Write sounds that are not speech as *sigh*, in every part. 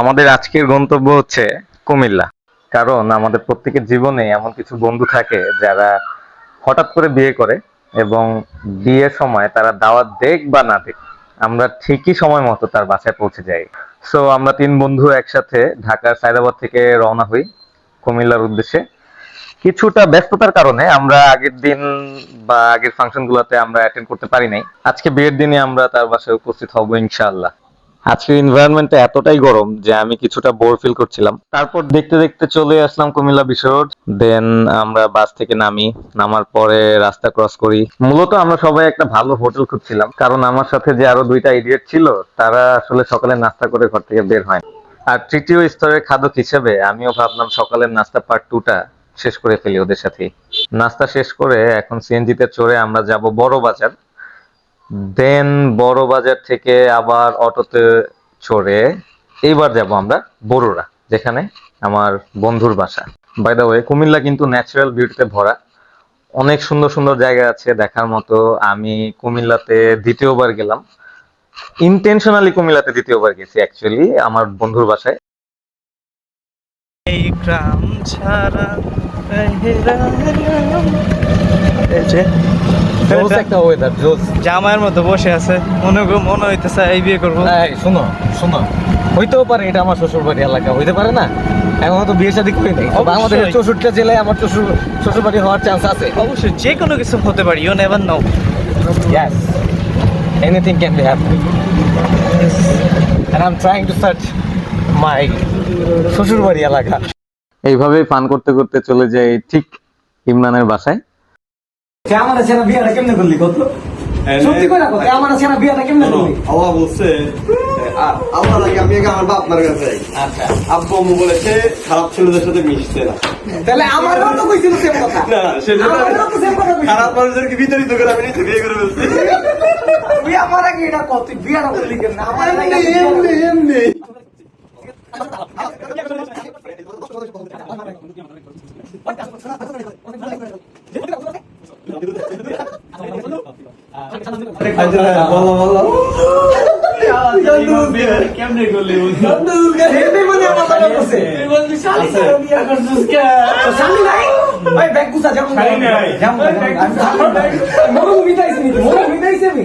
আমাদের আজকের গন্তব্য হচ্ছে কুমিল্লা। কারণ আমাদের প্রত্যেকের জীবনে এমন কিছু বন্ধু থাকে যারা হঠাৎ করে বিয়ে করে এবং বিয়ের সময় তারা দাওয়াত দেখ বা না দেখ আমরা ঠিকই সময় মতো তার বাসায় পৌঁছে যাই। সো আমরা তিন বন্ধু একসাথে ঢাকার সায়দাবাদ থেকে রওনা হই কুমিল্লার উদ্দেশ্যে। কিছুটা ব্যস্ততার কারণে আমরা আগের দিন বা আগের ফাংশন গুলোতে আমরা অ্যাটেন্ড করতে পারি নাই। আজকে বিয়ের দিনে আমরা তার বাসায় উপস্থিত হব ইনশাআল্লাহ। আজকের এনভায়রনমেন্টটা এতটাই গরম যে আমি কিছুটা বোর ফিল করছিলাম। তারপর দেখতে দেখতে চলে আসলাম কুমিল্লা বিশ্ব রোড দেন আমরা বাস থেকে নামি, নামার পরে রাস্তা ক্রস করি। মূলত আমরা সবাই একটা ভালো হোটেল খুঁজছিলাম, কারণ আমার সাথে যে আরও দুইটা ইডিয়েট ছিল, তারা আসলে সকালে নাস্তা করে ঘর থেকে বের হয় আর তৃতীয় স্তরের খাদক হিসেবে আমিও ভাবলাম সকালের নাস্তা পার্ট টুটা শেষ করে ফেলি ওদের সাথে নাস্তা শেষ করে এখন সিএনজিতে চড়ে আমরা যাব বড় বাজার। দেন বড় বাজার থেকে আবার অটোতে চড়ে এইবার যাব আমরা বড়ুরা যেখানে আমার বন্ধুর বাসা। বাই দ্য ওয়ে কুমিল্লা কিন্তু ন্যাচারাল বিউটিতে ভরা। অনেক সুন্দর সুন্দর জায়গা আছে দেখার মতো। আমি কুমিল্লাতে দ্বিতীয়বার গেলাম। ইন্টেনশনালি কুমিল্লাতে দ্বিতীয়বার গেছি অ্যাকচুয়ালি আমার বন্ধুর বাসায়। এই গ্রাম ছাড়া জামাইয়ের মতো বসে আছে। মনে মনে হইতেছে এই বিয়ে করব। শোনো শোনো। হইতেও পারে এটা আমার শ্বশুর বাড়ি এলাকা। হইতে পারে না? এখন তো বিয়ে শাদী করি নাই। তো অবশ্যই। বাংলাদেশের চৌষট্টি জেলায় আমার শ্বশুর শ্বশুর বাড়ি হওয়ার চান্স আছে। অবশ্যই যে কোনো কিছু হতে পারে you never know Yes. Anything can be happening. And I'm trying to search my শ্বশুর বাড়ি এলাকা। এইভাবেই ফান করতে করতে চলে যাই ঠিক ইমরানের বাসায়। আমার আছে না বিয়েটা কেমনে করলি কত? সত্যি করে কত? আমার আছে না বিয়েটা কেমনে করলি? আল্লাহ বলছে আল্লাহ নাকি আমি আগে আমার বাপ মার কাছে আচ্ছা। আব্বু আম্মু বলেছে খারাপ ছেলেদের সাথে মিশতে না। তাহলে আমারও তো কইছিল সেম কথা। না সেজন্য আমারও তো সেম কথা খারাপ মানুষদেরকে বিতাড়িত করে আমি নিজে বিয়ে করে ফেলছি। তুই আমার আগে এটা কত তুই করলি কেন আমার এমনি এমনি বলো বলো কেমনে করলি মানে ভাই ব্যাগ গুছা যাব শালি নাই। মিটাইছি নি মিটাইছি আমি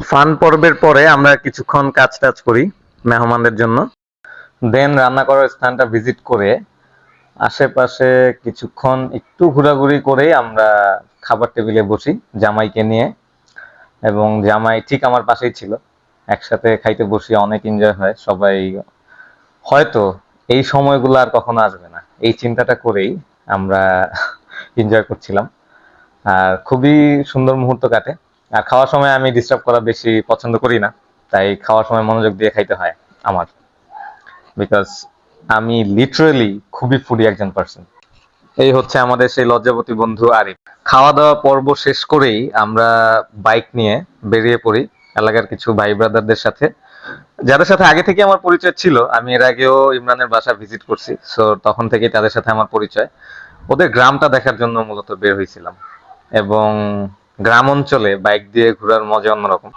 ফান পর্বের পরে আমরা কিছুক্ষণ কাজ টাজ করি মেহমানদের জন্য। দেন রান্না করার স্থানটা ভিজিট করে আশেপাশে কিছুক্ষণ একটু ঘোরাঘুরি করে আমরা খাবার টেবিলে বসি জামাইকে নিয়ে। এবং জামাই ঠিক আমার পাশেই ছিল। একসাথে খাইতে বসি অনেক এনজয় হয়। সবাই হয়তো এই সময়গুলো আর কখনো আসবে না। এই চিন্তাটা করেই আমরা *laughs* এনজয় করছিলাম। আর খুবই সুন্দর মুহূর্ত কাটে। আর খাওয়ার সময় আমি ডিস্টার্ব করা বেশি পছন্দ করি না। তাই খাওয়ার সময় মনোযোগ দিয়ে খাইতে হয় আমার। বিকজ আমি লিটারেলি খুবই ফুডি একজন পার্সন এই হচ্ছে আমাদের সেই লজ্জাবতী বন্ধু আরিফ। খাওয়া দাওয়া পর্ব শেষ করেই আমরা বাইক নিয়ে বেরিয়ে পড়ি এলাকার কিছু ভাই ব্রাদারদের সাথে। যাদের সাথে আগে থেকে আমার পরিচয় ছিল, আমি এর আগেও ইমরানের বাসা ভিজিট করছি, সো তখন থেকেই তাদের সাথে আমার পরিচয়। ওদের গ্রামটা দেখার জন্য মূলত বের হয়েছিলাম এবং গ্রাম অঞ্চলে বাইক দিয়ে ঘোরার মজা অন্যরকম।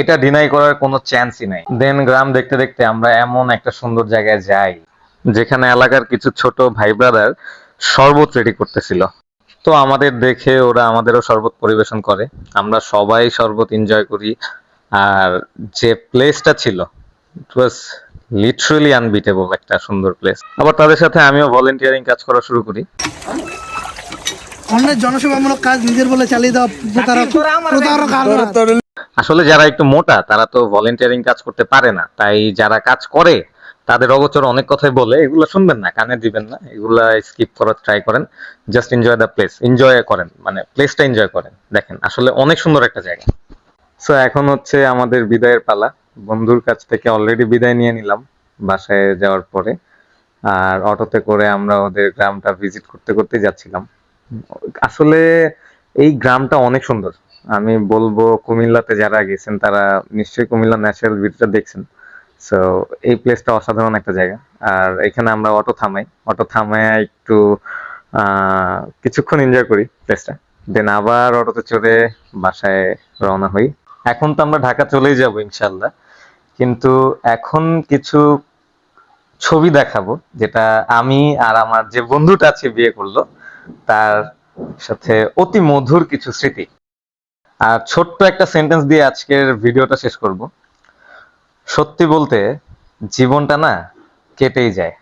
এটা ডিনাই করার কোনো চান্সই নাই। দেন গ্রাম দেখতে দেখতে আমরা এমন একটা সুন্দর জায়গায় যাই, যেখানে এলাকার কিছু ছোট ভাই ব্রাদার শরবত রেডি করতেছিল। তো আমাদের দেখে ওরা আমাদেরও শরবত পরিবেশন করে। আমরা সবাই শরবত এনজয় করি। আর যে প্লেসটা ছিল ইট ওয়াজ লিটারালি আনবিটেবল একটা সুন্দর প্লেস আবার তাদের সাথে আমিও ভলেন্টিয়ারিং কাজ করা শুরু করি। অন্যের জনসেবামূলক কাজ নিজের বলে চালিয়ে দেওয়া প্রতারক প্রতারক আসলে যারা একটু মোটা তারা তো ভলেন্টিয়ারিং কাজ করতে পারে না। তাই যারা কাজ করে তাদের অগোচর অনেক কথাই বলে, এগুলো শুনবেন না, কানে দিবেন না, এগুলা স্কিপ করার ট্রাই করেন just enjoy the place enjoy করেন মানে প্লেসটা এনজয় করেন, দেখেন, আসলে অনেক সুন্দর একটা জায়গা। সো এখন হচ্ছে আমাদের বিদায়ের পালা, বন্ধুর কাছ থেকে অলরেডি বিদায় নিয়ে নিলাম, বাসায় যাওয়ার পরে, আর অটোতে করে আমরা ওদের গ্রামটা ভিজিট করতে করতে যাচ্ছিলাম। আসলে এই গ্রামটা অনেক সুন্দর, আমি বলব কুমিল্লাতে যারা গেছেন, তারা নিশ্চয়ই কুমিল্লা ন্যাচারাল বিউটিটা দেখছেন। সো এই প্লেসটা অসাধারণ একটা জায়গা। আর এখানে আমরা অটো থামাই। অটো থামায় একটু কিছুক্ষণ এনজয় করি প্লেসটা দেন আবার অটোতে চড়ে বাসায় রওনা হই। এখন তো আমরা ঢাকা চলেই যাব ইনশাল্লাহ কিন্তু এখন কিছু ছবি দেখাবো, যেটা আমি আর আমার যে বন্ধুটা আছে বিয়ে করল, তার সাথে অতি মধুর কিছু স্মৃতি। আর ছোট্ট একটা সেন্টেন্স দিয়ে আজকের ভিডিওটা শেষ করব। সত্যি বলতে জীবনটা না কেটেই যায়।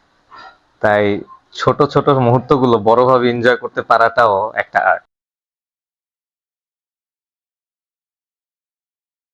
তাই ছোট ছোট মুহূর্তগুলো বড়ভাবে এনজয় করতে পারাটাও একটা আর্ট